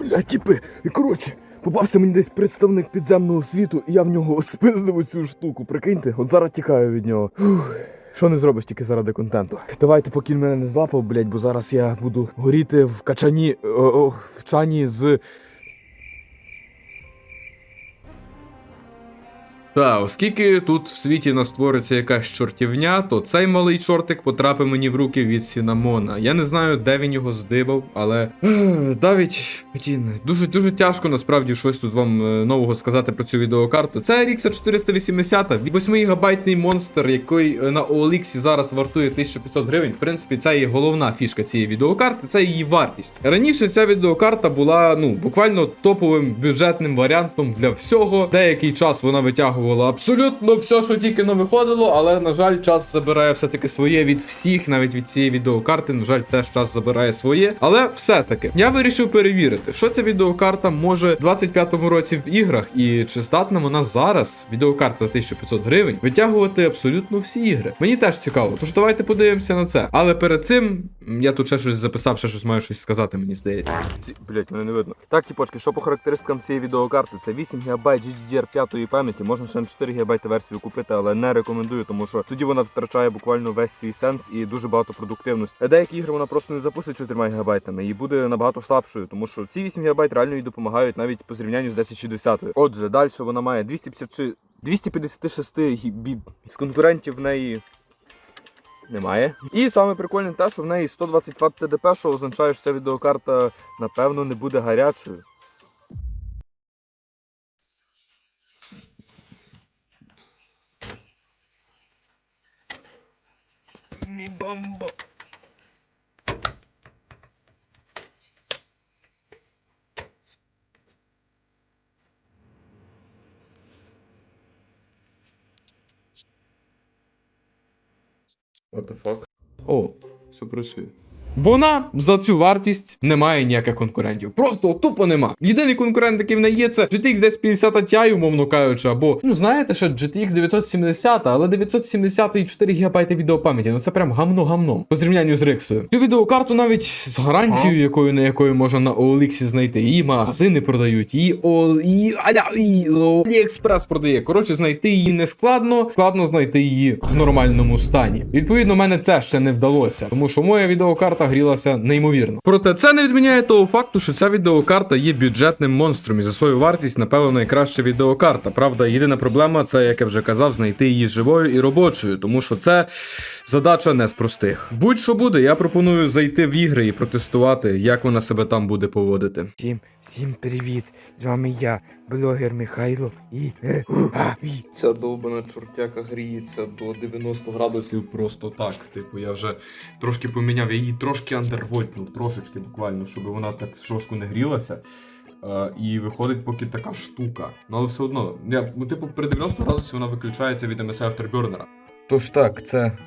Бля, тіпи, і коротше, попався мені десь представник підземного світу, і я в нього спиздив цю штуку. Прикиньте, от зараз тікаю від нього. Що не зробиш тільки заради контенту? Давайте, поки мене не злапав, блять, бо зараз я буду горіти в качані о, о, в чані з. Та, оскільки тут в світі нас створиться якась чортівня, то цей малий чортик потрапив мені в руки від Сінамона. Я не знаю, де він його здибав, але навіть дуже дуже тяжко насправді щось тут вам е, нового сказати про цю відеокарту. Це RX 480, 8 гігабайтний монстр, який е, на OLX зараз вартує 1500 гривень. В принципі, це є головна фішка цієї відеокарти, це її вартість. Раніше ця відеокарта була ну буквально топовим бюджетним варіантом для всього. Деякий час вона витягувала абсолютно все, що тільки не виходило, але на жаль, час забирає все-таки своє від всіх, навіть від цієї відеокарти. На жаль, теж час забирає своє. Але все-таки я вирішив перевірити, що ця відеокарта може в 25-му році в іграх, і чи здатна вона зараз, відеокарта за 1500 гривень, витягувати абсолютно всі ігри. Мені теж цікаво, тож давайте подивимося на це. Але перед цим я тут ще щось записав, ще щось маю щось сказати, мені здається. Блять, мене не видно. Так, тіпочки, що по характеристикам цієї відеокарти, це 8 ГБ GDDR5 пам'яті, можна ще на 4 ГБ версію купити, але не рекомендую, тому що тоді вона втрачає буквально весь свій сенс і дуже багато продуктивності. А Деякі ігри вона просто не запустить 4 ГБ і буде набагато слабшою, тому що ці 8 ГБ реально їй допомагають навіть по зрівнянню з 1060. Отже, далі вона має 256 256 гіб з конкурентів в неї. Немає. І саме прикольне те, що в неї 120 Вт ТДП, що означає, що ця відеокарта, напевно, не буде гарячою. What the fuck? О, все працює. Бо вона за цю вартість не має ніяких конкурентів. Просто тупо нема. Єдиний конкурент, який в неї є, це GTX 1050 Ti, умовно кажучи, або ну знаєте, ще GTX 970, але 970 і 4 ГБ відеопам'яті. Ну це прям гамно-гамно. По зрівнянню з Риксою. Цю відеокарту навіть з гарантією, якою на якою можна на OLX знайти. Її магазини продають, її Ол і аля і AliExpress продає. Коротше, знайти її не складно, складно знайти її в нормальному стані. Відповідно, мене це ще не вдалося, тому що моя відеокарта грілася неймовірно. Проте це не відміняє того факту, що ця відеокарта є бюджетним монстром і за свою вартість, напевно, найкраща відеокарта. Правда, єдина проблема це, як я вже казав, знайти її живою і робочою, тому що це задача не з простих. Будь-що буде, я пропоную зайти в ігри і протестувати, як вона себе там буде поводити. Всім, всім привіт! З вами я, блогер Михайло і. е, і. Ця довбана чортяка гріється до 90 градусів просто так. Типу, я вже трошки поміняв, я її трошки андервольтнув, трошечки буквально, щоб вона так жорстко не грілася. Е, і виходить поки така штука. Ну але все одно, я, ну, типу, при 90 градусів вона виключається від MSI Afterburner. Тож так, це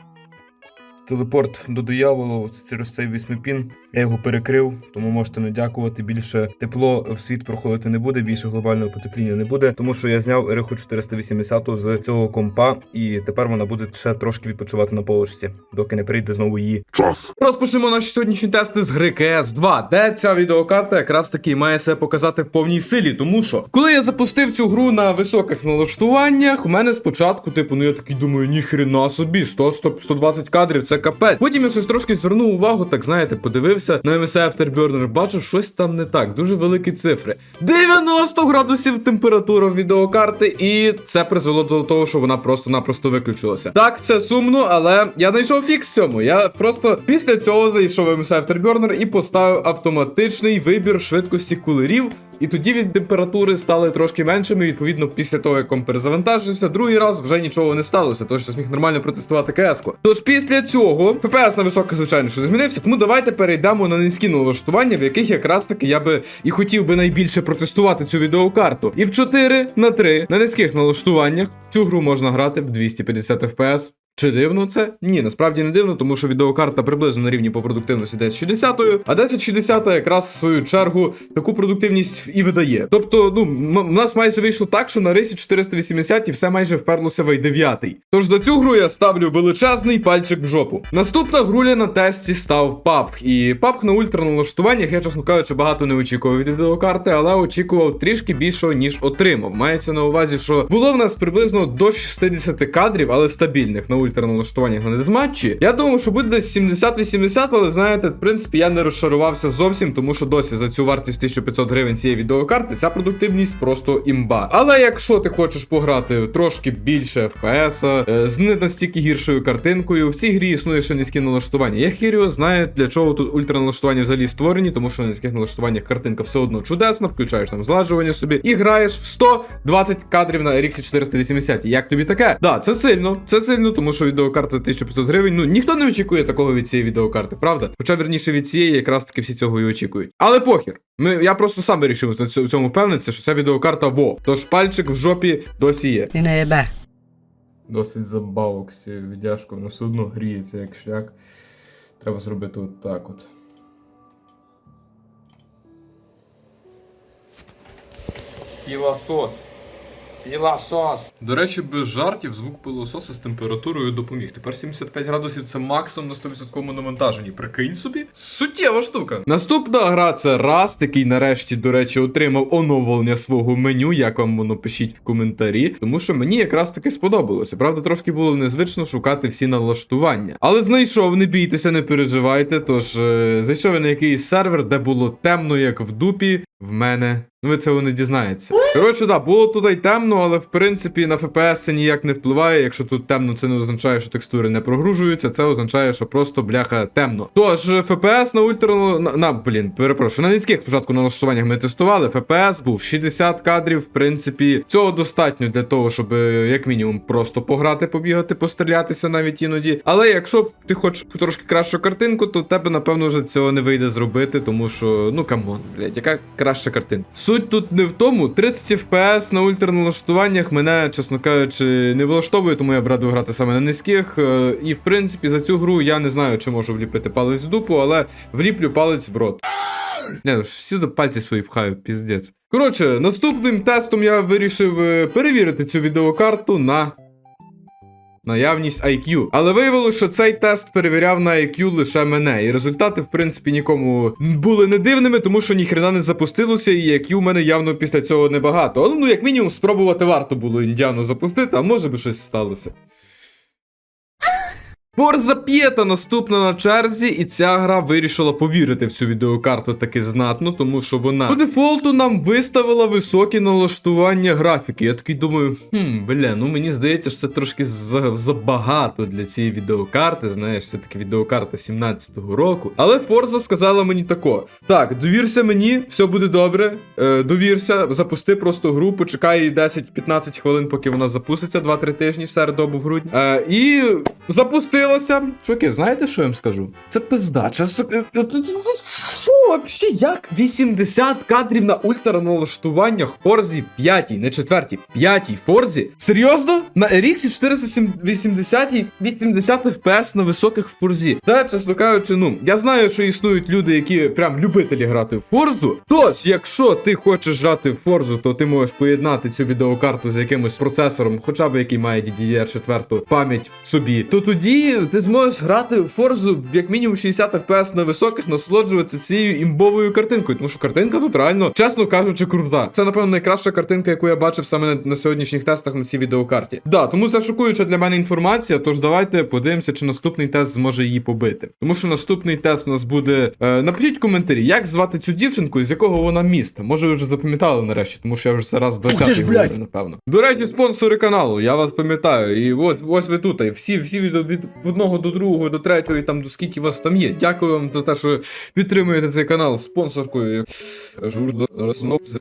телепорт до дияволу через цей вісьмипін. Я його перекрив, тому можете не дякувати. Більше тепло в світ проходити не буде, більше глобального потепління не буде, тому що я зняв RX 480 з цього компа, і тепер вона буде ще трошки відпочивати на полочці, доки не прийде знову її час. Розпочнемо наші сьогоднішні тести з гри cs 2 де ця відеокарта якраз таки має себе показати в повній силі. Тому що, коли я запустив цю гру на високих налаштуваннях, у мене спочатку, типу, ну я такий думаю, ніхрена собі, 100, 100 120 кадрів, це капець. Потім я щось трошки звернув увагу, так знаєте, подивився на MSI Afterburner, бачу, щось там не так, дуже великі цифри. 90 градусів температура відеокарти, і це призвело до того, що вона просто-напросто виключилася. Так, це сумно, але я знайшов фікс цьому. Я просто після цього зайшов в MSI Afterburner і поставив автоматичний вибір швидкості кулерів. І тоді від температури стали трошки меншими. Відповідно, після того, як комп перезавантажився, другий раз вже нічого не сталося, тож я зміг нормально протестувати КС-ку. Тож після цього ППС на високе, звичайно, що змінився. Тому давайте перейдемо на низькі налаштування, в яких якраз таки я би і хотів би найбільше протестувати цю відеокарту. І в 4 на 3 на низьких налаштуваннях цю гру можна грати в 250 FPS Чи дивно це? Ні, насправді не дивно, тому що відеокарта приблизно на рівні по продуктивності 1060, а 1060 якраз в свою чергу таку продуктивність і видає. Тобто, ну, у нас майже вийшло так, що на рисі 480 і все майже вперлося в i9. Тож за цю гру я ставлю величезний пальчик в жопу. Наступна груля на тесті став PUBG. І PUBG на ультра налаштуваннях, я чесно кажучи, багато не очікував від відеокарти, але очікував трішки більшого, ніж отримав. Мається на увазі, що було в нас приблизно до 60 кадрів, але стабільних ультра налаштуваннях на дедматчі. Я думав, що буде десь 70-80, але знаєте, в принципі, я не розшарувався зовсім, тому що досі за цю вартість 1500 гривень цієї відеокарти ця продуктивність просто імба. Але якщо ти хочеш пограти трошки більше FPS, е, з не настільки гіршою картинкою, в цій грі існує ще низькі налаштування. Я хіріо знаю, для чого тут ультраналаштування взагалі створені, тому що на низьких налаштуваннях картинка все одно чудесна, включаєш там зладжування собі і граєш в 120 кадрів на RX 480. Як тобі таке? Да, це сильно, це сильно, тому що відеокарта 1500 гривень. Ну ніхто не очікує такого від цієї відеокарти, правда? Хоча верніше від цієї якраз таки всі цього і очікують. Але похер. Ми, я просто сам вирішив на цьому- впевнитися, що ця відеокарта во. Тож пальчик в жопі досі є. Ти не єбе. Досить забавок з цією віддяжкою, але все одно гріється як шлях. Треба зробити от так от. Пілосос. Пілосос. До речі, без жартів звук пилососа з температурою допоміг. Тепер 75 градусів це максимум на 100% навантаженні. Прикинь собі. Суттєва штука. Наступна гра це Rust, який нарешті, до речі, отримав оновлення свого меню. Як вам воно пишіть в коментарі, тому що мені якраз таки сподобалося. Правда, трошки було незвично шукати всі налаштування. Але знайшов, не бійтеся, не переживайте. Тож е, зайшов я на якийсь сервер, де було темно, як в дупі. В мене. Ну, ви цього не дізнаєтеся. Коротше, да, було тут і темно, але в принципі на FPS це ніяк не впливає. Якщо тут темно, це не означає, що текстури не прогружуються, це означає, що просто бляха темно. Тож, FPS на ультра на, на блін, перепрошую, на низьких спочатку налаштуваннях ми тестували. FPS був 60 кадрів. В принципі, цього достатньо для того, щоб е, як мінімум просто пограти, побігати, пострілятися навіть іноді. Але якщо ти хочеш трошки кращу картинку, то тебе напевно вже цього не вийде зробити, тому що ну камон, блядь, яка краща картинка. Суть тут не в тому. 30 FPS на ультраналаштуваннях мене, чесно кажучи, не влаштовує, тому я б радив грати саме на низьких. Е, І в принципі за цю гру я не знаю, чи можу вліпити палець в дупу, але вліплю палець в рот. Не, ну, всюди пальці свої пхаю, піздець. Коротше, наступним тестом я вирішив е, перевірити цю відеокарту на наявність IQ. Але виявилося, що цей тест перевіряв на IQ лише мене. І результати, в принципі, нікому були не дивними, тому що ніхрена не запустилося, і IQ у мене явно після цього небагато. Але ну, як мінімум, спробувати варто було індіану запустити, а може би щось сталося. Forza П'єта наступна на черзі, і ця гра вирішила повірити в цю відеокарту таки знатно, тому що вона по дефолту нам виставила високі налаштування графіки. Я такий думаю, хм, бля, ну мені здається, що це трошки забагато для цієї відеокарти. Знаєш, це таки відеокарта 17-го року. Але Forza сказала мені тако: так, довірся мені, все буде добре. Е, довірся, запусти просто гру, почекай 10-15 хвилин, поки вона запуститься, 2-3 тижні в середу в грудні. Е, і запустилася. Чуваки, знаєте, що я вам скажу? Це пизда. Чесно, е, що вообще? Як? 80 кадрів на ультраналаштуваннях Форзі 5, не 4, 5 Форзі? Серйозно? На RX 480 80 FPS на високих Форзі. Та, чесно кажучи, ну, я знаю, що існують люди, які прям любителі грати в Форзу. Тож, якщо ти хочеш грати в Форзу, то ти можеш поєднати цю відеокарту з якимось процесором, хоча б який має DDR4 пам'ять в собі, то тоді ти зможеш грати в Форзу як мінімум 60 FPS на високих, насолоджуватися цією імбовою картинкою. Тому що картинка тут реально, чесно кажучи, крута. Це, напевно, найкраща картинка, яку я бачив саме на, на сьогоднішніх тестах на цій відеокарті. Да, тому це шокуюча для мене інформація. Тож давайте подивимося, чи наступний тест зможе її побити. Тому що наступний тест у нас буде. Е, напишіть в коментарі, як звати цю дівчинку, з якого вона міста. Може, ви вже запам'ятали нарешті, тому що я вже це раз 20 говорю, напевно. До речі, спонсори каналу, я вас пам'ятаю. І ось, ось ви тут. І всі, всі від, від одного до другого, до третього, і там до скільки вас там є. Дякую вам за те, що підтримуєте цей канал спонсоркою. Роснопси.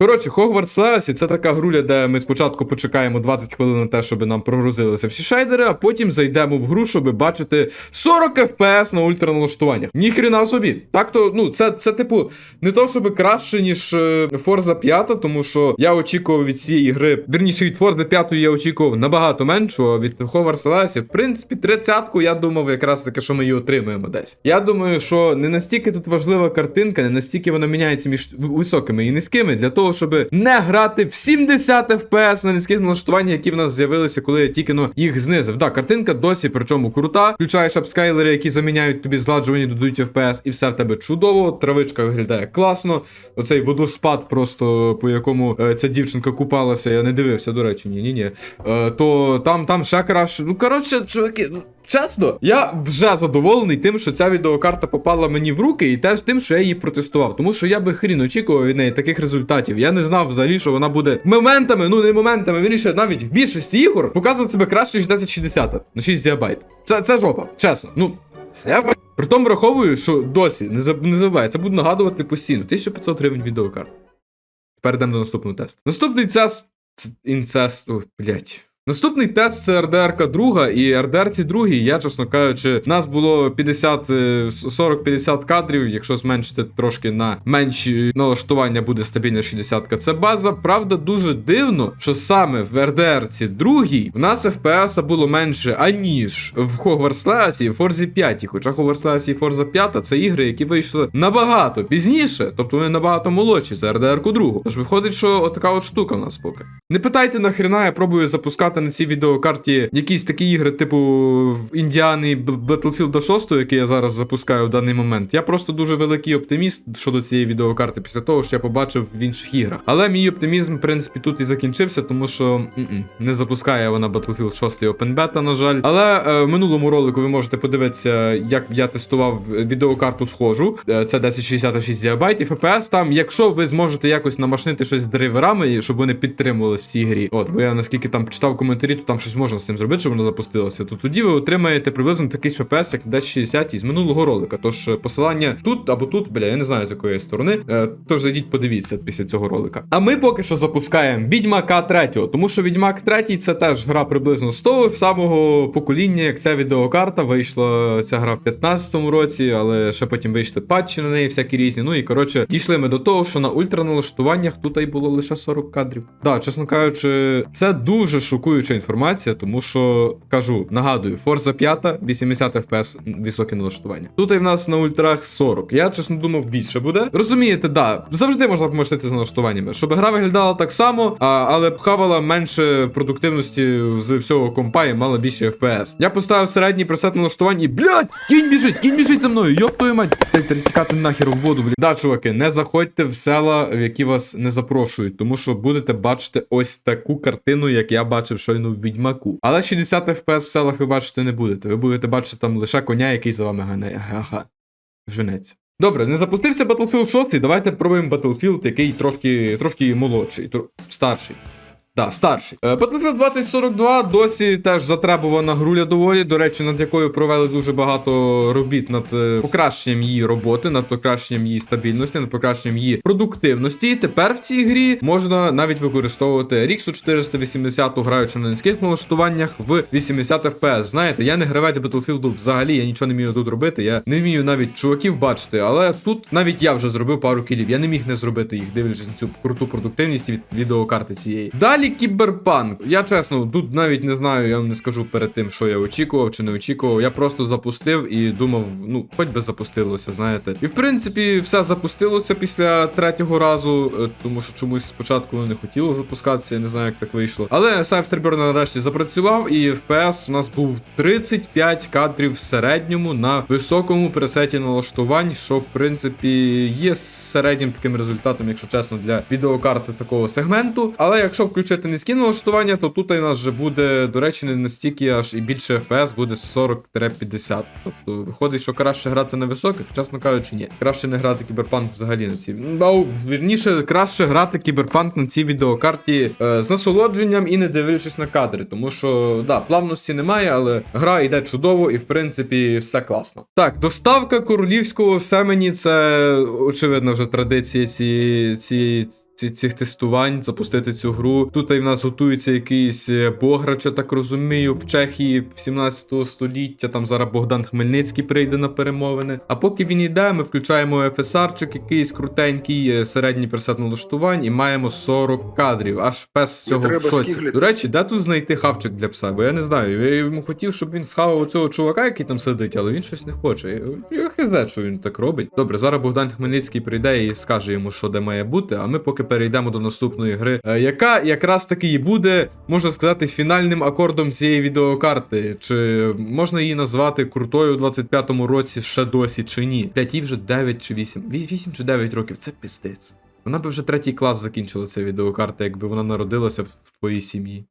Коротше, Hogwarts Legacy це така груля, де ми спочатку почекаємо 20 хвилин на те, щоб нам прогрузилися всі шейдери, а потім зайдемо в гру, щоб бачити 40 FPS на ультраналаштуваннях. Ніхрена собі. Так то, ну, це, це типу, не то, щоб краще, ніж е, Forza 5, тому що я очікував від цієї гри, вірніше від Forza 5 я очікував набагато меншого, від Hogwarts Legacy, в принципі, 30-ку я думав якраз таки, що ми її отримаємо десь. Я думаю, що не настільки тут важлива картинка, не настільки вона міняється між високими і низькими, для того, щоб не грати в 70 FPS на низьких налаштуваннях, які в нас з'явилися, коли я тільки ну, їх знизив. Да, картинка досі, причому крута. Включаєш апскайлери, які заміняють тобі згладжувані, додають FPS, і все в тебе чудово. Травичка виглядає класно. Оцей водоспад, просто по якому е, ця дівчинка купалася, я не дивився, до речі, ні, ні, ні. Е, то там, там ще краще. Ну коротше, чуваки. Чесно, я вже задоволений тим, що ця відеокарта попала мені в руки, і теж тим, що я її протестував. Тому що я би хрін очікував від неї таких результатів. Я не знав взагалі, що вона буде моментами, ну не моментами, вірніше, навіть в більшості ігор показувати себе краще, ніж 1060 на 6 ГБ. Це, це жопа, чесно. Ну, я б- при враховую, що досі не заб- забувай, це буду нагадувати постійно. 1500 гривень відеокарт. Тепер йдемо до наступного тесту. Наступний цест. Інцест. Ой, блять. Наступний тест це РДРК друга, і РДРці другій, я, чесно кажучи, в нас було 50, е, 40-50 кадрів, якщо зменшити трошки на менші налаштування, буде стабільна 60-ка. Це база. Правда, дуже дивно, що саме в РДРці другій в нас FPS було менше, аніж в Hogwarts Legacy і Forza 5. Хоча Hogwarts Legacy і Forza 5 це ігри, які вийшли набагато пізніше, тобто вони набагато молодші за РДРку другу. Тож виходить, що отака от штука в нас поки. Не питайте нахрена, я пробую запускати на цій відеокарті якісь такі ігри, типу Індіани Battlefield 6, який я зараз запускаю в даний момент. Я просто дуже великий оптиміст щодо цієї відеокарти після того, що я побачив в інших іграх. Але мій оптимізм, в принципі, тут і закінчився, тому що не запускає вона Battlefield 6 Open Beta, на жаль. Але е, в минулому ролику ви можете подивитися, як я тестував відеокарту схожу. Е, Це 1066 ГБ, FPS там, якщо ви зможете якось намашнити щось з драйверами, щоб вони підтримувалися в цій грі. От, бо я наскільки там читав коментарі, то там щось можна з цим зробити, щоб воно запустилося. То тоді ви отримаєте приблизно такий FPS, як 1060 із минулого ролика. Тож е, посилання тут або тут, бля, я не знаю з якої сторони. Е, Тож зайдіть, подивіться після цього ролика. А ми поки що запускаємо Відьмака 3, тому що Відьмак 3 це теж гра приблизно з того самого покоління, як ця відеокарта. Вийшла ця гра в 15-му році, але ще потім вийшли патчі на неї, всякі різні. Ну і коротше, дійшли ми до того, що на ультраналаштуваннях тут і було лише 40 кадрів. Да, чесно кажучи, це дуже шокуюча інформація, тому що кажу, нагадую, Forza 5, 80 FPS, високе налаштування. Тут і в нас на ультрах 40. Я чесно думав, більше буде. Розумієте, да, завжди можна помочити з налаштуваннями, щоб гра виглядала так само, а, але хавала менше продуктивності з всього компа і мала більше FPS. Я поставив середній пресет налаштувань і, блядь, кінь біжить, кінь біжить за мною, йоп твою мать. Тікати нахер в воду, блядь. Да, чуваки, не заходьте в села, в які вас не запрошують, тому що будете бачити ось таку картину, як я бачив щойно в відьмаку. Але 60 FPS в селах ви бачити не будете. Ви будете бачити там лише коня, який за вами гане. Ага. Женеться. Добре, не запустився Battlefield 6, давайте пробуємо Battlefield, який трошки, трошки молодший, тр... старший. Да, старший. Е, Battlefield 2042 досі теж затребувана груля доволі, до речі, над якою провели дуже багато робіт над е, покращенням її роботи, над покращенням її стабільності, над покращенням її продуктивності. Тепер в цій грі можна навіть використовувати RX 480, граючи на низьких налаштуваннях в 80 FPS. Знаєте, я не гравець Battlefield взагалі, я нічого не вмію тут робити. Я не вмію навіть чуваків бачити, але тут навіть я вже зробив пару кілів. Я не міг не зробити їх, дивлячись на цю круту продуктивність від відеокарти цієї. Далі кіберпанк. Я чесно, тут навіть не знаю, я вам не скажу перед тим, що я очікував чи не очікував. Я просто запустив і думав, ну, хоч би запустилося, знаєте. І в принципі, все запустилося після третього разу, е, тому що чомусь спочатку не хотіло запускатися, я не знаю, як так вийшло. Але сам нарешті запрацював, і FPS у нас був 35 кадрів в середньому на високому пресеті налаштувань, що в принципі є середнім таким результатом, якщо чесно, для відеокарти такого сегменту. Але якщо включити низькі налаштування, то тут у нас вже буде, до речі, не настільки аж і більше FPS буде 40-50. Тобто виходить, що краще грати на високих, чесно кажучи, ні. Краще не грати кіберпанк взагалі на цій. Ну, вірніше, краще грати кіберпанк на цій відеокарті е, з насолодженням і не дивлячись на кадри. Тому що, да, плавності немає, але гра йде чудово і в принципі все класно. Так, доставка королівського семені це очевидно вже традиція цієї ці- цих тестувань, запустити цю гру. Тут і в нас готується якийсь е, Бограч, я так розумію, в Чехії 17 століття. Там зараз Богдан Хмельницький прийде на перемовини. А поки він йде, ми включаємо FSR-чик якийсь крутенький, е, середній пресет налаштувань, і маємо 40 кадрів. Аж пес з цього в шоці. шкігліти. До речі, де тут знайти хавчик для пса? Бо я не знаю. Я йому хотів, щоб він схавав цього чувака, який там сидить, але він щось не хоче. Я хизе, що він так робить. Добре, зараз Богдан Хмельницький прийде і скаже йому, що де має бути. А ми поки перейдемо до наступної гри, е, яка якраз таки і буде, можна сказати, фінальним акордом цієї відеокарти. Чи можна її назвати крутою у 25-му році ще досі, чи ні? Блять, їй вже 9 чи 8. 8 чи 9 років, це піздець. Вона би вже третій клас закінчила ця відеокарта, якби вона народилася в в твоїй сім'ї.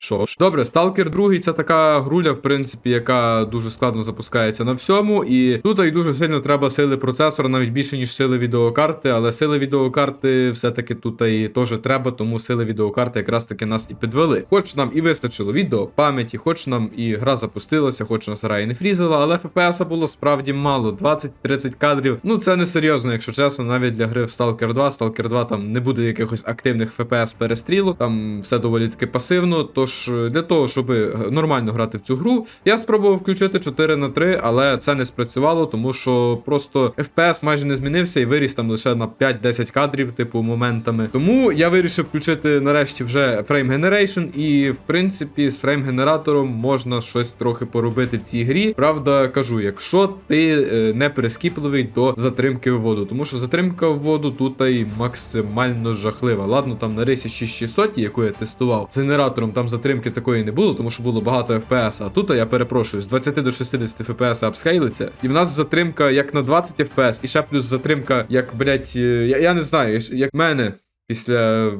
Що ж, добре, Stalker 2 це така груля, в принципі, яка дуже складно запускається на всьому. І тут і дуже сильно треба сили процесора, навіть більше, ніж сили відеокарти. Але сили відеокарти все-таки тут і теж треба, тому сили відеокарти якраз таки нас і підвели. Хоч нам і вистачило відео, пам'яті, хоч нам і гра запустилася, хоч нас гра і не фрізила, але FPS було справді мало. 20-30 кадрів. Ну це не серйозно, якщо чесно, навіть для гри в Stalker 2. Stalker 2 там не буде якихось активних FPS перестрілок, там все доволі таки пасивно. Тож е, для того, щоб нормально грати в цю гру, я спробував включити 4 на 3, але це не спрацювало, тому що просто FPS майже не змінився і виріс там лише на 5-10 кадрів, типу, моментами. Тому я вирішив включити нарешті вже Frame Generation, і в принципі з фрейм генератором можна щось трохи поробити в цій грі. Правда, кажу, якщо ти е, не перескіпливий до затримки в воду, тому що затримка в воду тут і максимально жахлива. Ладно, там на рейсі 6600, яку я тестував з генератором, там затримки такої не було, тому що було багато FPS. А тут я перепрошую, з 20 до 60 FPS апскейлиться, і в нас затримка як на 20 FPS, і ще плюс затримка, як, блять, я, я не знаю, як мене після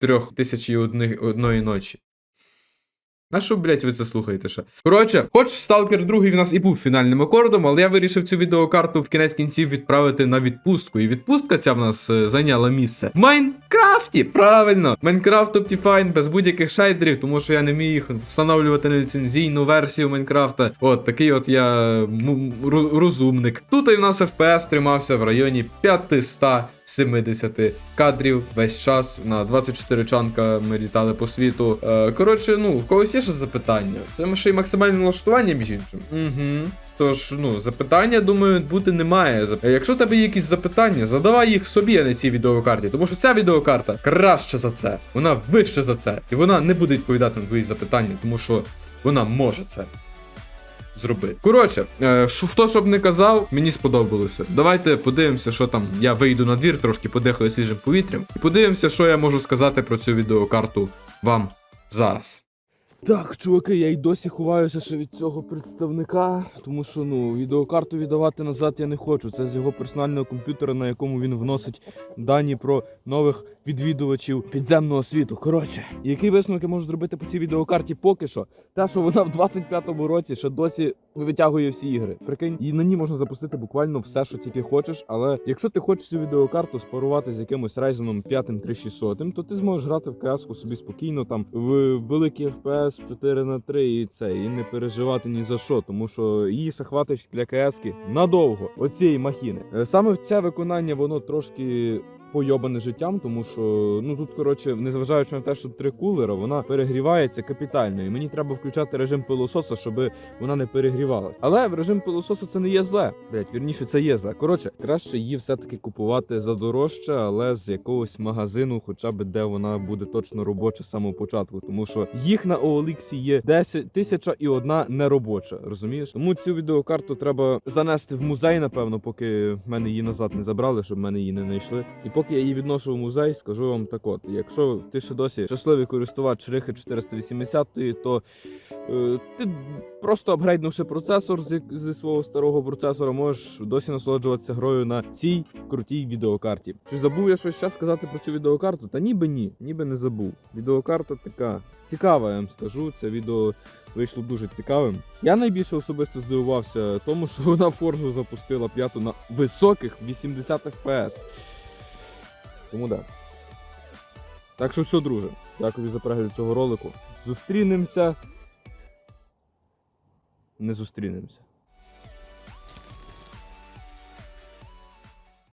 трьох тисяч одної ночі. На що, блять, ви це слухаєте ще? Коротше, хоч Stalker 2 в нас і був фінальним акордом, але я вирішив цю відеокарту в кінець кінців відправити на відпустку. І відпустка ця в нас е, зайняла місце в Майнкрафті. Правильно! Майнкрафт Optifine без будь-яких шейдерів, тому що я не міг встановлювати неліцензійну версію Майнкрафта. От такий от я розумник. Тут і в нас FPS тримався в районі 500 70 кадрів весь час. На 24 чанка ми літали по світу. Е, коротше, ну, в когось є ще запитання. Це ще й максимальне налаштування, між іншим. Угу. Тож, ну, запитання, думаю, бути немає. Якщо тебе є якісь запитання, задавай їх собі, а не цій відеокарті. Тому що ця відеокарта краща за це. Вона вища за це. І вона не буде відповідати на твої запитання, тому що вона може це зробити. Коротше, е, хто щоб не казав, мені сподобалося. Давайте подивимося, що там. Я вийду на двір, трошки подихаю свіжим повітрям. І подивимося, що я можу сказати про цю відеокарту вам зараз. Так, чуваки, я й досі ховаюся ще від цього представника, тому що ну відеокарту віддавати назад я не хочу. Це з його персонального комп'ютера, на якому він вносить дані про нових відвідувачів підземного світу. Коротше, який висновок я можу зробити по цій відеокарті поки що? Те, що вона в 25-му році ще досі витягує всі ігри. Прикинь, і на ній можна запустити буквально все, що тільки хочеш. Але якщо ти хочеш цю відеокарту спарувати з якимось Ryzen 5 3600, то ти зможеш грати в cs собі спокійно, там в великий FPS в 4 на 3 і це, і не переживати ні за що, тому що її ще хватить для КС надовго. Оцієї махіни. Е, Саме в це виконання воно трошки. Пойобане життям, тому що ну тут коротше, незважаючи на те, що три кулера, вона перегрівається капітально, і мені треба включати режим пилососа, щоб вона не перегрівалась. Але режим пилососа це не є зле. Блять, вірніше, це є зле. Коротше, краще її все-таки купувати за дорожче, але з якогось магазину, хоча б де вона буде точно робоча з самого початку. Тому що їх на OLX є 10 тисяча і одна неробоча. Розумієш? Тому цю відеокарту треба занести в музей, напевно, поки в мене її назад не забрали, щоб мене її не знайшли. І поки я її відношу в музей, скажу вам так: от, якщо ти ще досі щасливий користувач Рихи 480, то е, ти просто апгрейднувши процесор зі, зі свого старого процесора, можеш досі насолоджуватися грою на цій крутій відеокарті. Чи забув я щось ще сказати про цю відеокарту? Та ніби ні, ніби не забув. Відеокарта така цікава, я вам скажу. Це відео вийшло дуже цікавим. Я найбільше особисто здивувався тому, що вона форзу запустила п'яту на високих 80 FPS. Тому да. Так що все, друже. Дякую за перегляд цього ролику. Зустрінемося. Не зустрінемося.